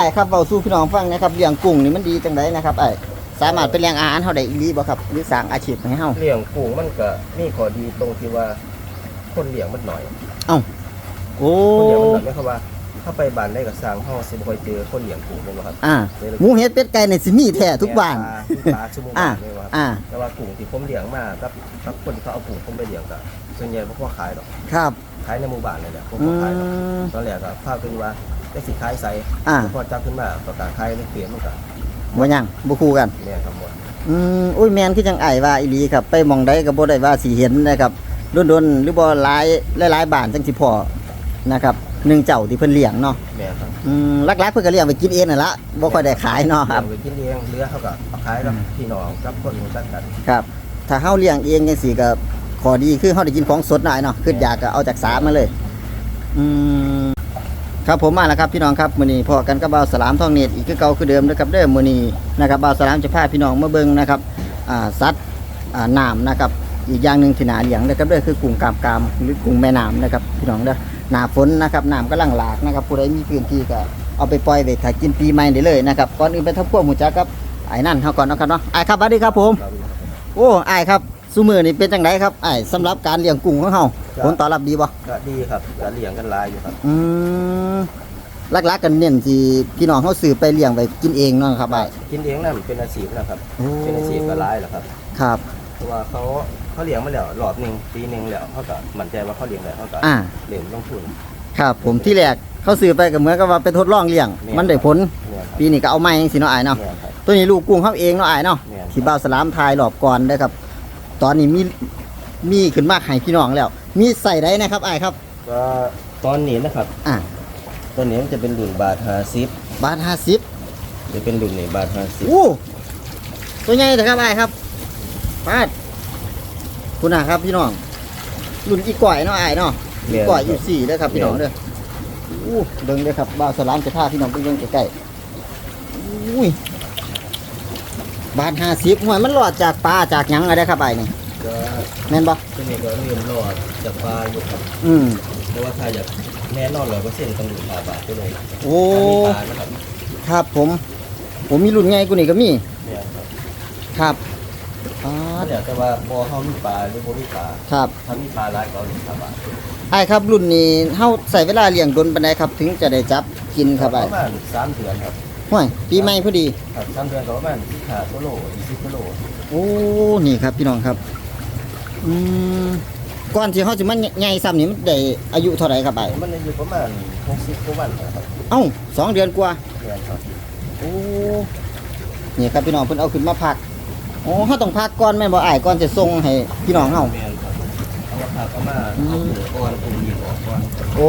ไอ้ครับเบาสู้พี่น้องฟังนะครับเลี้ยงกุ้งนี่มันดีจังไดนะครับไอ้สามารถเป็นเลี้ยงอาหารเฮาได้อีหลีบ่ครับหรือสร้างอาชีพให้เฮาเลี้ยงกุ้งมันก็มีข้อดีตรงที่ว่า คนเลี้ยงมันหน่อย โอ้คนเลี้ยงมันหน่อยไม่ครับว่า ถ้าไปบ้านได้กับสร้างห้องสิบ่ค่อยเจอคนเลี้ยงกุ้งเลยครับอ่าหมูเห็ดเป็ดไก่นี่สิมีแท้ทุกบ้าน ปลปลาชั่วโมงอ่าเลยครับอ่า แต่ว่ากุ้งที่ผมเลี้ยงมากับกับคนที่เขาเอากุ้งผมไปเลี้ยงก็ส่วนใหญ่บ่พอขายหรอกครับขายในหมู่บ้านเลยแหละผมอืบ่ขายหรอกมตอนแรกก็ภาพเป็นว่า ได้สิขายใส่อ่า พอจับขึ้นมาประกาศขายในเขียนมันก็บ่ยังบ่คู่กัน เนี่ยครับหมดอืมอุ้ยแม่นคือจังไอ้ว่าอีหลีครับ ไปหมองใดก็บ่ได้ว่าสิเห็นนะครับโดนๆหรือบ่หลายหลายๆบ้านจังสิพอนะครับหนึ่งเจ้าที่เพิ่นเลี้ยงเนาะแม่ครับอืมหลักๆเพิ่นก็เลี้ยงไปกินเองนั่นละบ่ค่อยได้ขายเนาะครับเลี้ยงไปกินเลี้ยงเรือเขาก็เอาขายกับพี่น้องกับคนรู้จักกันครับถ้าเฮาเลี้ยงเองจังซี่ก็ข้อดีคือเฮาได้กินของสดหน่อยเนาะคืออยากก็เอาจากสามาเลย อืม ครับผมมาแล้วครับพี่น้องครับมือนีพอกันกับบ่าวสลามทองเนตรอีกคือเก่าคือเดิมนะครับเด้อมือนีนะครับบ่าวสลามจะพาพี่น้องมาเบิ่งนะครับอ่าสัตว์อ่าน้ำนะครับอีกอย่างหนึ่งที่น่าเลี้ยงนะครับเด้อคือกุ้งกามกามหรือกุ้งแม่น้ำนะครับพี่น้องเด้อหนาฝนนะครับน้ำกำลังหลากนะครับผู้ใดมีพื้นที่ก็เอาไปปล่อยไว้ถ้ายกินปีใหม่ได้เลยนะครับก่อนอื่นไปทับพวกหมูจักครับไอ้นั่นเฮาก่อนนะครับเนาะไอ้ครับสวัสดีครับผมโอ้ไอ้ครับ ซูมือนี่เป็นจังไดครับไอ้ายสำหรับการเลี้ยงกุ้งของเฮาครับผลตอบรับดีบ่ก็ดีครับก็เลี้ยงกันหลายอยู่ครับอืมหลักๆกันเน้นที่พี่น้องเฮาซื้อไปเลี้ยงไว้กินเองเนาะครับไอ้ายกินเองนั่นเป็นอาชีพนะครับ โอ้ เป็นอาชีพก็หลายแหละครับ ครับ เพราะว่าเขาเขาเลี้ยงมาแล้วรอบหนึ่งปีหนึ่งแล้วเขาก็มั่นใจว่าเขาเลี้ยงได้เขาก็อ่า เลี้ยงลงทุนครับผมที่แรกเขาซื้อไปก็เหมือนกับว่าไปทดลองเลี้ยงเนี่ยมันได้ผล เนี่ยครับปีนี้ก็เอาใหม่จังซี่เนาะอ้ายเนาะ เนี่ยครับ ตัวนี้ลูกกุ้งเขาเองเนาะอ้ายเนาะ เนี่ยที่บ่าวสลามทายรอบก่อนเด้อครับ ตอนนี้มีมีขึ้นมาให้พี่น้องแล้ว มีใส่ได้นะครับอ้ายครับ ก็ตอนนี้นะครับอ่าตัวนี้มันจะเป็นรุ่นบาทห้าสิบบาท50จะเป็นรุ่นนี้บาทห้าสิบอู้ตัวใหญ่แต่ครับอ้ายครับปาดคุณน่ะครับพี่น้องรุ่นอีก่อยเนาะอ้ายเนาะ อีก่อยอยู่สี่เด้อครับพี่น้องเด้ออู้เบิ่งเด้อครับบ่าวสลามจะพาพี่น้องไปเบิ่งใกล้ๆอุ้ยบาท50หวยมันหลอดจากปลาจากหยังอะไรครับอ้ายนี่ ก็แม่นบ่ตัวนี้ก็เรียนรอดจากปลาอยู่ครับอืมเพราะว่าถ้าอยากแน่นอนร้อยเปอร์เซ็นต์ต้องรุ่นปลาบาทไปเลยโอ้ถ้ามีปลานะครับครับผม ผมมีรุ่นไงกูนี่ก็มีเนี่ยครับครับอ๋อถ้าอยากแต่ว่าพอเขามีปลาหรือบ่มีปลาครับถ้ามีปลาหลายก็เอารุ่นปลาบาทไอ้ายครับรุ่นนี้เฮาใส่เวลาเลี้ยงดนปานใดครับ ถึงจะได้จับกินครับปไอ้ายระมาณสามเดือนครับห้วยปีใหม่พอดี ครับสามเดือนก็ประมาณห้ากิโลยี่สิบกิโลโอ้นี่ครับพี่น้องครับ อืมก่อนที่เขาจะมันใหญ่ซ้ำนี่มันได้อายุเท่าไหร่ครับไอ้ายมันอยู่ประมาณหกสิบกว่าวันนะครับเอ้าสองเดือนกว่าเดือนครับโอ้นี่ครับพี่น้องเพิ่นเอาขึ้นมาพักโอ้เขาต้องพักก่อนแม่นบ่อ้ายก่อนจะส่งให้พี่น้องเฮาแม่นครับเอามาผักเอามาเอาถุงก้อนถุงยิงออกก่อนโอ้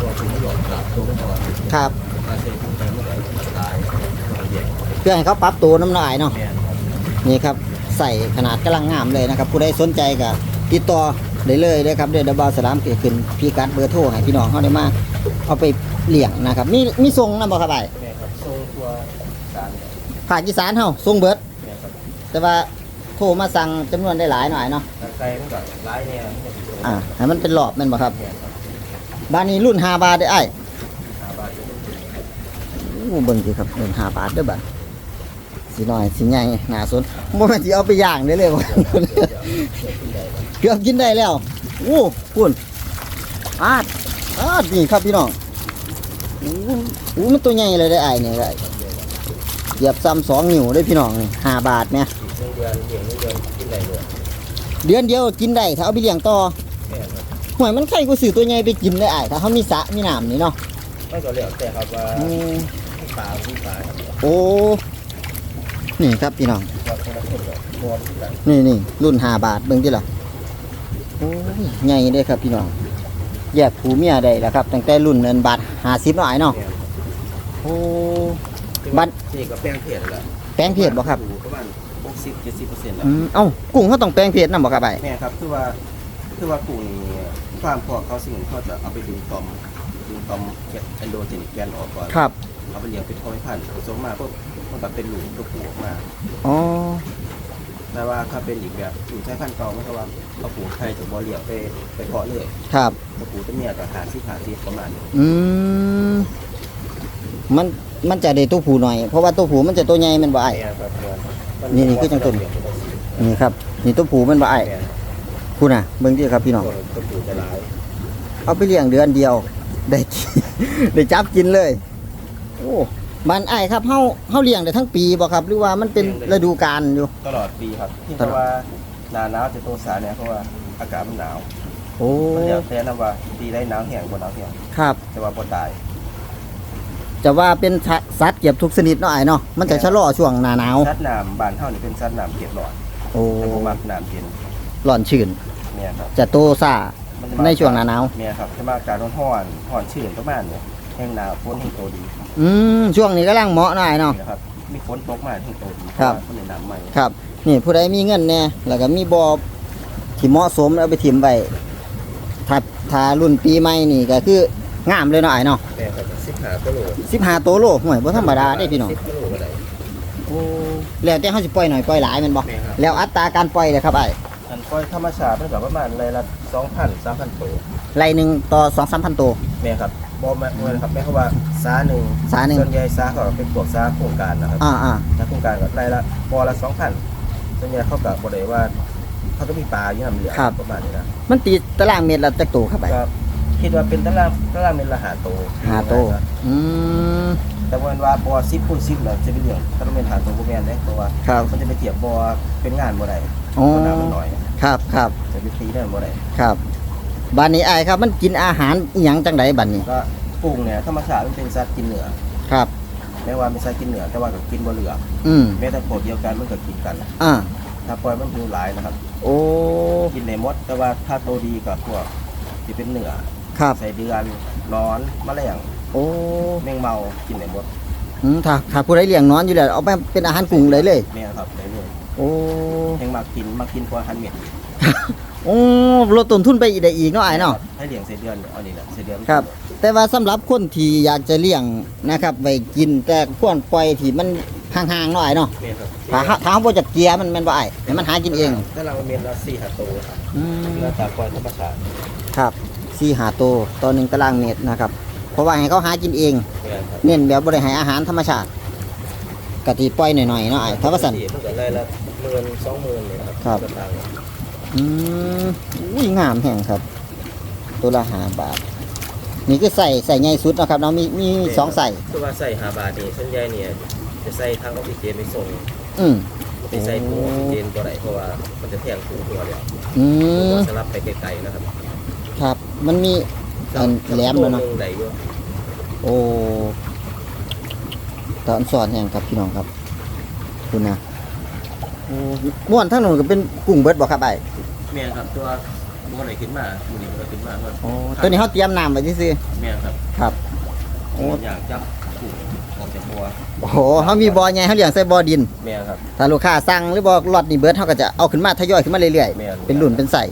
ตัวถุงหยอดกลับตัวก่อนครับมาเซ็นถุงไปเมื่อไหร่ตายมันแย่เพื่อให้เขาปรับตัวน้ำลายเนาะแม่นครับนี่ครับ ใส่ขนาดกำลังงามเลยนะครับผู้ใดสนใจก็ติดต่อได้เลยนะครับเดี๋ยวดบาวสลามเกิดขึ้นพี่กัดเบอร์โทรให้พี่น้องเขาได้มาเอาไปเลี้ยงนะครับมีมีทรงนะบอกครับไอ้แม่นครับทรงตัวสารเนี่ยภาคอีสานเฮาทรงเบิร์ดแม่นครับแต่ว่าโทรมาสั่งจำนวนได้หลายหน่อยเนาะตะไคร้มันก็ร้ายเนี่ยมันก็สิโดนอ่าให้มันเป็นหลอบแม่นบ่ครับแม่นครับบ้านนี้รุ่น5บาทได้ไอ้ห้าบาทจะเป็นอู้เบิ่งสิครับรุ่น5บาทเด้อบัด สิน้อยสิใหญ่หน้าสนบ่แม่นสิเอาไปย่างได้เลยบ่เดี๋ยวเดี๋ยวขึ้นได้ครับเกือบกินได้แล้วโอ้คุณอาดอาดนี่ครับพี่น้องโอ้โหมันตัวใหญ่เลยได้ไอ้ายเนี่ยได้เหยียบซ้ำสองนิ้วได้พี่น้องนี่ห้าบาทเนี่ยอีกหนึ่งเดือนเลี้ยงหนึ่งเดือนกินได้เลยเดือนเดียวกินได้ถ้าเอาไปเลี้ยงต่อแม่นครับห่วยมันไข่กูซื้อตัวใหญ่ไปกินได้ไอ้ายถ้าเขามีสระมีน้ำนี่เนาะมันก็แล้วแต่ครับว่าอืมมีปลามีปลาครับโอ้ นี่ครับพี่น้องว่าคนละคนแบบพร้อมกันนี่นี่รุ่นห้าบาทเบิ่งที่ละโอ้ยใหญ่เลยครับพี่น้อง แยกผูเมียได้แล้วครับ ตั้งแต่รุ่นเงินบาทห้าสิบหน่อยเนาะแม่นโอ้ครับบัดนี่ก็แป้งเผ็ดแล้วแป้งเพียดบ่ครับประมาณ60 70%แล้วอืมเอ้ากุ้งเขาต้องแปลงเพจนำบ่ครับไอ้แม่ครับคือว่าคือว่ากุ้งนี่ความพอเขาสิ่งเขาจะเอาไปดึงตอมดึงตอมแกนแอนโดเจนิกแกนออกก่อนครับเอาไปเลี้ยงเป็นพ่อพันธุ์ผสมมาปุ๊บ มันก็เป็นหลูตัวผู้ออกมาอ๋อแต่ว่าถ้าเป็นอีกแบบหลูใช้พันธุ์เก่าไม่ใช่ว่าเอาปูไทยจากบ่อเลี้ยงไปไปเพาะเลยครับตัวปูตัวเมียก็หาสิหาสิประมาณนี้อืมมันมันจะได้ตัวผู้หน่อยเพราะว่าตัวผู้มันจะตัวใหญ่แมันบ่ไอ้ายแม่นครับแม่นนี่นี่คือจังต้นนี่ครับ นี่ตัวผู้มันบ่ไอ้ายแม่นคุณน่ะเบิ่งดิครับพี่น้องตัวตัวผู้จะหลายเอาไปเลี้ยงเดือนเดียว ได้กินได้จับกินเลย โอ้ บ้านไอ้ายครับเฮาเฮาเลี้ยงได้ทั้งปีบ่ครับ หรือว่ามันเป็นฤดูกาลอยู่ ตลอดปีครับที่ตลอดว่าหนาหนาวจะโตสาเนี่ยเพราะว่าอากาศมันหนาวโอ้มันเดี๋ยวแนะนำว่าปีได้หนาวแห้งบ่หนาวแห้งครับ แต่ว่าบ่ตาย จะว่าเป็นสัตว์เก็บทุกชนิดเนาะไอ้ายเนาะมันจะชะลอช่วงหน้าหนาว สัตว์น้ำบ้านเฮานี่เป็นสัตว์น้ำเก็บหลอดโอ้แต่บ่มักน้ำเย็นร้อนชื้นเนี่ยครับจะโตซ่า มันจะมาในช่วงหน้าหนาว เนี่ยครับจะมาอากาศร้อนร้อนร้อนชื้นประมาณเนี่ย แห้งหนาวฝนแห้งโตดีอืมช่วงนี้กำลังเหมาะหน่อยเนาะนี่นะครับ มีฝนตกมาแห้งโตดีครับ เพาะว่ามันในน้ำใหม่ครับ นี่ผู้ใดมีเงินแน่แล้วก็มีบ่อที่เหมาะสมเอาไปถิ่มไว้ถ้าถ้ารุ่นปีใหม่นี่ก็คืองามเลยเนาะไอ้ายเนาะแม่ครับ15กิโล15โตโลห่วยบ่ธรรมดาเด้พี่น้อง10กิโลก็ได้โอ้แล้วแต่เฮาสิปล่อยหน่อยปล่อยหลายแม่นบ่แม่ครับแล้วอัตราการปล่อยเลยครับไอ้ายอันปล่อยธรรมชาติมันก็ประมาณรายละ2,000 3,000ตัวไร่หนึงต่อ2-3,000โตแม่ครับ บ่แม่นครับแม่เขาว่าซาหนึ่งสาหนึ่ง ส่วนใหญ่ซาเขาเป็นพวกซาโครงการนะครับอ่าอ่าซาโครงการก็รายละบ่อละ2,000ส่วนใหญ่เขาก็บ่ได้ว่าเขาก็มีปลาอยู่นำเหลือประมาณนี้นะมันตีตารางเมตรละจักโตครับไอ้ายก็คิดว่าเป็นตารางตารางเมตรละหาโตห้าโตอืม แต่ว่าว่าบ่อ10คูณ10น่ะจะเป็นเรื่องตารางเมตรหาโตบ่แม่นเด้เพราะว่าครับ มันจะไปเทียบบ่อเป็นงานบ่ได้อ๋อเพราะน้ำมันน้อยครับครับจะไปตีได้บ่ได้ครับ บัดนี้ไอ้ายครับ มันกินอาหารอีหยังจังไดบัดนี้ก็กุ้งเนี่ยธรรมชาติมันเป็นสัตว์กินเนื้อครับแม้ว่าเป็นสัตว์กินเนื้อแต่ว่าก็กินบ่เหลืออืมแม้แต่โคดเดียวกันมันก็กินกันอ่าถ้าปล่อยมันดูหลายนะครับ โอ้กินในมดแต่ว่าถ้าโตดีกับพวกที่เป็นเนื้อครับ ใส่เดือนร้อนมะแรงโอ้แมงเมากินในมดอืมถ้าถ้าผู้ใดเลี้ยงนอนอยู่แล้วเอาไปเป็นอาหารกุ้งเลยเลยแม่ครับได้เลยโอ้ แมงมากินมากินกว่าหันเม็ด โอ้ลดต้นทุนไปอีกได้อีกเนาะไอ้ายเนาะ ให้เลี้ยงใส่เดือนเอานี่แหละใส่เดือนครับ แต่ว่าสำหรับคนที่อยากจะเลี้ยงนะครับไว้กินแต่ควรปล่อยที่มันห่างๆหน่อยเนาะแม่ครับถ้าหาถ้าเฮาบ่จัดเกียร์มันแม่นบ่ไอ้ายให้มันหากินเองถ้าเราเม็ดละสี่ห้าโตครับอืมแล้วตาปล่อยธรรมชาติครับสี่หาโตวต่อหนึ่งตารางเมตรนะครับ เพราะว่าให้เขาหากินเองแม่ครับเน้นแบบบ่ได้ให้อาหารธรรมชาติกะทิปล่อยหน่อยๆเนาะไอ้ถ้าว่าสั่นสี่มันก็ได้ละหมื่นสองหมื่นเลยนะครับครับกระถาง อืมอุ้ยงามแห่งครับ ตัวละหาบาท นี่คือใส่ใส่ใหญ่สุดเนาะครับเนาะมีมีสองใส่ คือว่าใส่ห้าบาทนี่ส่วนใหญ่เนี่ยจะใส่ทางออกซิเจนไปส่งอืมไปใส่ถุงออกซิเจนบ่ได้เพราะว่ามันจะแทงถุงตัวเดียวอืมสลับไปไกลๆนะครับครับ มันมีอันแหลมแล้วเนาะไหลอยู่โอ้ตอนสอนแห่งครับพี่น้องครับ คุณนะโอ้ม่วนทั้งนู้นก็เป็นกุ้งเบิดบ่ครับไอ้แม่ครับตัวบัวไหลขึ้นมาหมูนี่มันขึ้นมาครับโอ้ตัวนี้เขาเตรียมน้ำไว้ซื่อแม่ครับๆครับ โอ้ อยากจับกุ้งออกจากบัวโอ้โหเขามีบ่อใหญ่เขาเลี้ยงใส่บ่อดิน แม่ครับ ถ้าลูกค้าสั่งหรือบอกล็อตนี่เบิร์ดเขาก็จะเอาขึ้นมาทยอยขึ้นมาเรื่อยแม่น ๆ เป็นรุ่นเป็นใส่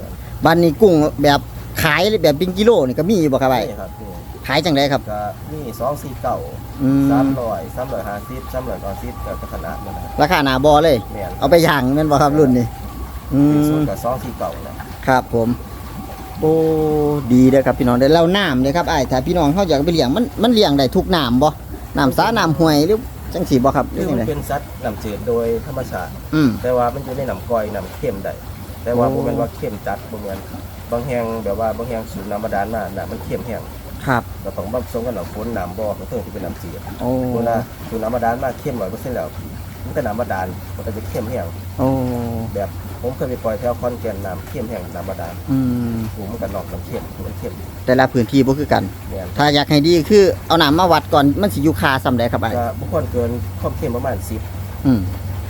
บ้านนี้กุ้งแบบขายแบบเป็นกิโลนี่ก็มีอยู่บ่ครับไอ้นี่ครับนี่ ขายจังไดครับ ก็นี่สองสี่เก้าอืม สามร้อยสามร้อยห้าสิบสามร้อยก้อนสิบก็ขนาดนั้นนะครับราคาหนาบ่อเลย แม่นเอาไปย่างแม่นบ่ครับรุ่นนี้ อืส่วมนกับสองสี่เก้านะครับผมโอ้ดีเด้อครับพี่น้องได้แล้วน้ำเลยครับไอ้ถ้าพี่น้องเขาอยากไปเลี้ยงมันมันเลี้ยงได้ทุกน้ำบ่น้ำสาน้ำห้วยหรือจังสีบ่ครับหรืคืออจัมังนไดเป็นสัตว์น้ำจืดโดยธรรมชาติ อืม แต่ว่ามันอยู่ในน้ำก้อยน้ำเค็มได้แต่ว่าโอ้บ่แม่นว่าเค็มจัดบ่แม่นบางแห่งแบบว่าบางแห่งสูบน้ำบาดาลมาน้ำมันเค็มแห้ง ครับ ก็ต้องผสมกับน้ำฝนน้ำบ่อก็เพิ่มที่เป็นน้ำจืดโอ้เวลาสูบน้ำบาดาลมาเข้มร้อยเปอร์เซ็นต์แล้วมันก็น้ำบาดาลมันก็จะเข้มแห้งโอ้แบบผมเคยไปปล่อยแถวคอนแก่นน้ำเข้มแห้งน้ำบาดาลอืมหูมันก็นอกน้ำเข้มมันเข้มแต่ละพื้นที่บ่คือกัน เนี่ยถ้าอยากให้ดีคือเอาน้ำมาวัดก่อนมันสิอยู่คาซำใดครับไอ้ก็บุคคลเกินความเข้มประมาณสิบอืม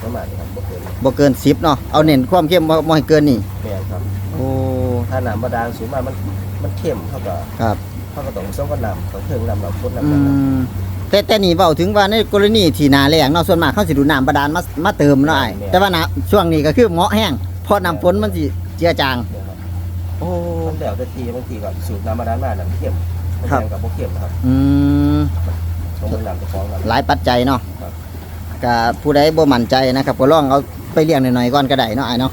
ประมาณนี้ครับบุคคลบ่เกิน10เนาะเอาเน้นความเข้มบ่บ่ให้เกินนี่เนี่ยครับ โอ้ ถ้าน้ำบาดาลสูงมากมันมันเข้มเท่ากับครับ เท่ากับต้องผสมกับน้ำต้องเพิ่มน้ำน้ำฝนน้ำอืนั้นนะมแต่แต่นี่เว้าถึงว่าในกรณีที่นาแล้งเนาะส่วนมากเขาสิดูน้ำบาดาลมามาเติมเนาะไอ้แต่ว่านะช่วงนี้ก็คือเหมาะแห้งเพราะน้ำฝนมันสิเจือจาง เนี่ยครับโอ้ มันแล้วแต่ทีบางทีก็สูบน้ำบาดาลมาน้ำเข้มบางครับแห่งกับบุเข้มนะครับอืมชมน้ำจะฟ้องกันหลายปัจจัยเนาะครับ ก็ผู้ใดบ่มั่นใจนะครับก็ลองเอาไปเลี้ยงหน่อยๆก่อนก็ได้เนาะไอ้เนาะ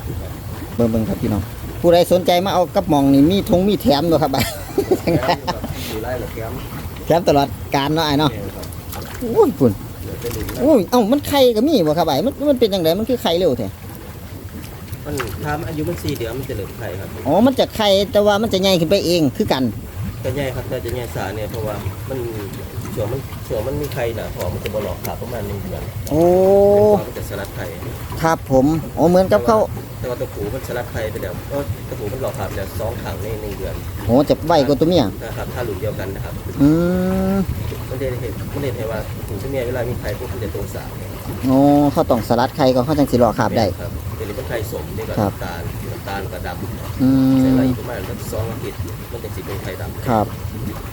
เบิ่งๆครับพี่น้องผู้ใดสนใจมาเอากับหมองนี่มีทงมีแถมด้วยครับไอ้แถมครับ สีไล่หรือแถมแถมตลอดการเนาะไอ้เนาะเนี่ยครับอุ้ยคุณเดี๋ยวจะลุ้นนะอุ้ยเอ้ามันไข่ก็มีบ่ครับไอ้มันมันเป็นจังไดมันคือไข่เร็วแท้มันทำอายุมันสี่เดือนมันจะเหลือไข่ครับอ๋อมันจะไข่แต่ว่ามันจะใหญ่ขึ้นไปเองคือกันก็ใหญ่ครับแต่จะใหญ่สาเนี่ยเพราะว่ามัน ช่วงมันช่วงมันมีไข่น่ะพอมันจะบหลอกขาประมาณหนึ่งเดือนโอ้ มันจะสลัดไข่ครับผมอ๋อเหมือนกับเขาแต่ว่าตัวผูมันสลัดไข่ไปแล้วก็ตัวผูมันหลอกขาไปแล้วสองขังในหนึ่งเดือนโอ้จะไวกว่าตัวเมียนะครับถ้าหลุมเดียวกันนะครับอืมมันเด่นเห็นมันเด่นเห็นว่าผูตัวเมียเวลามีไข่พวกมันจะตัวสาวเนี่ยโอ้เขาต้องสลัดไข่ก่อนเขาจังสิรอขาบได้ครับเป็นเป็นไข่สมนี่ก็ครับน้ำตาลน้ำตาลกับดำอืใช้เวมลาอีกประมาณสักสองอาทิตย์มันจะสิเป็นไข่ดำครับ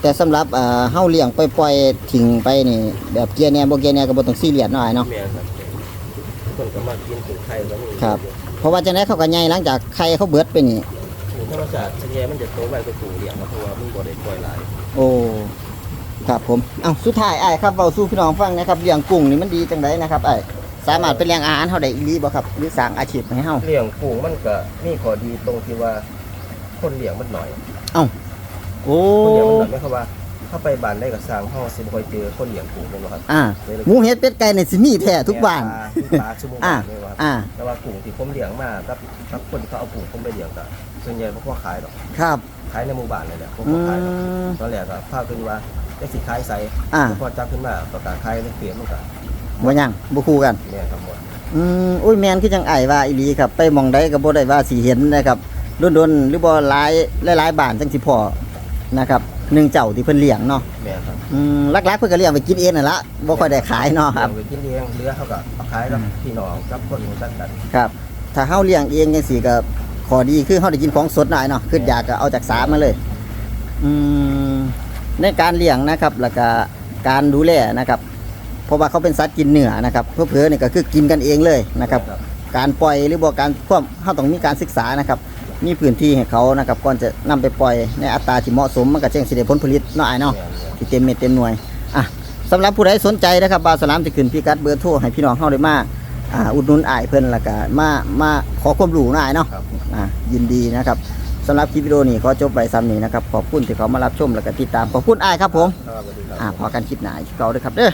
แต่สำหรับอ่าเฮาเลี้ยงปล่อยๆทิ้งไปนี่ แบบเกียร์แหน่บ่เกียร์แหน่ก็บ่ต้องซีเรียสเนาะไอ้เนาะ แม่ครับทุกคนก็มากินถึงไข่ก็มีครับ เพราะว่าจังได๋เขาก็ใหญ่หลังจากไข่เขาเบิดไปนี่หมูธรรมชาติส่วนใหญ่มันจะโตไวกว่าปูเลี้ยงครับเพราะว่ามันบ่ได้ปล่อยหลาย โอ้ ครับผม เอ้าสุดท้ายไอ้ายครับเว้าสู่พี่น้องฟังนะครับเลี้ยงกุ้งนี่มันดีจังไดนะครับไอ้ายสามารถเป็นแหล่งอาหารเฮาได้อีหลีบ่ครับหรือสร้างอาชีพให้เฮาเลี้ยงปูมันก็มีข้อดีตรงที่ว่า คนเลี้ยงมันหน่อย โอ้คนเลี้ยงมันหน่อยไม่ครับว่าถ้าไปบ้านได้กับสร้างเฮาสิบ่ค่อยเจอคนเลี้ยงปูแม่นบ่ครับอ่าหมูเห็ดเป็ดไก่นี่สิมีแท้ทุกบ้านปลปลาชั่วโมงอ่าแม่นบ่ครับอ่าแต่ว่ากุ้งที่ผมเลี้ยงมากับกับคนที่เขาเอากุ้งผมไปเลี้ยงก็ส่วนใหญ่บ่พอขายดอกครับขายในหมู่บ้านเลยแหละบ่อืพอขายดอกมตอนแรกก็ภาพเป็นว่าได้สิขายใส่อ่าพอจับขึ้นมาประกาศขายในเฟซมันก็บ่ยังบ่คู่กันแม่นครับหมดอืมอุ้ยแมนคือจังไอ้ายว่าอีหลีครับ ไปหมองใดก็บ่ได้ว่าสิเห็นนะครับโดนๆหรือบ่หลายหลายๆบ้านจังสิพอ นะครับหนึ่งเจ้าที่เพิ่นเลี้ยงเนาะแม่นครับอืมหลักๆเพิ่นก็เลี้ยงไปกินเองนั่นละบ่ค่อยได้ขายเนาะครับเลี้ยงไปกินเลี้ยงเรือเขาก็เอาขายกับพี่น้องกับคนรู้จักกันครับ ถ้าเฮาเลี้ยงเองจังซี่ก็ข้อดีคือเฮาได้กินของสดหน่อยเนาะคืออยากก็เอาจากสามาเลย อืมในการเลี้ยงนะครับ แล้วก็การดูแลนะครับ เพราะว่าเขาเป็นสัตว์กินเนื้อนะครับเพื่อๆนี่ก็คือกินกันเองเลยนะครับ การปล่อยหรือบอกการควบเขาต้องมีการศึกษานะครับ มีพื้นที่ให้เขานะครับก่อนจะนำไปปล่อยในอัตราที่เหมาะสมมันก็แจ้งสิได้ผลผลิตเนาะไอ้ายเนาะแม่นๆที่เต็มเม็ดเต็มหน่วยอะสำหรับผู้ใดสนใจนะครับบาวสลามจะขึ้นพิกัดเบอร์โทรให้พี่น้องเฮาได้มาอ่าอุดหนุนอ้ายเพิ่นแล้วก็มามาขอความรู้หน่อยเนาะครับอ่ายินดีนะครับสำหรับคลิปวิดีโอนี้ขอจบไปซ้ำนี้นะครับขอบคุณที่เขามารับชมแล้วก็ติดตามขอบคุณอ้ายครับผมครับสวัสดีครับอ่าพอกันคลิปหน้าอีกเก่าด้วยครับเด้อ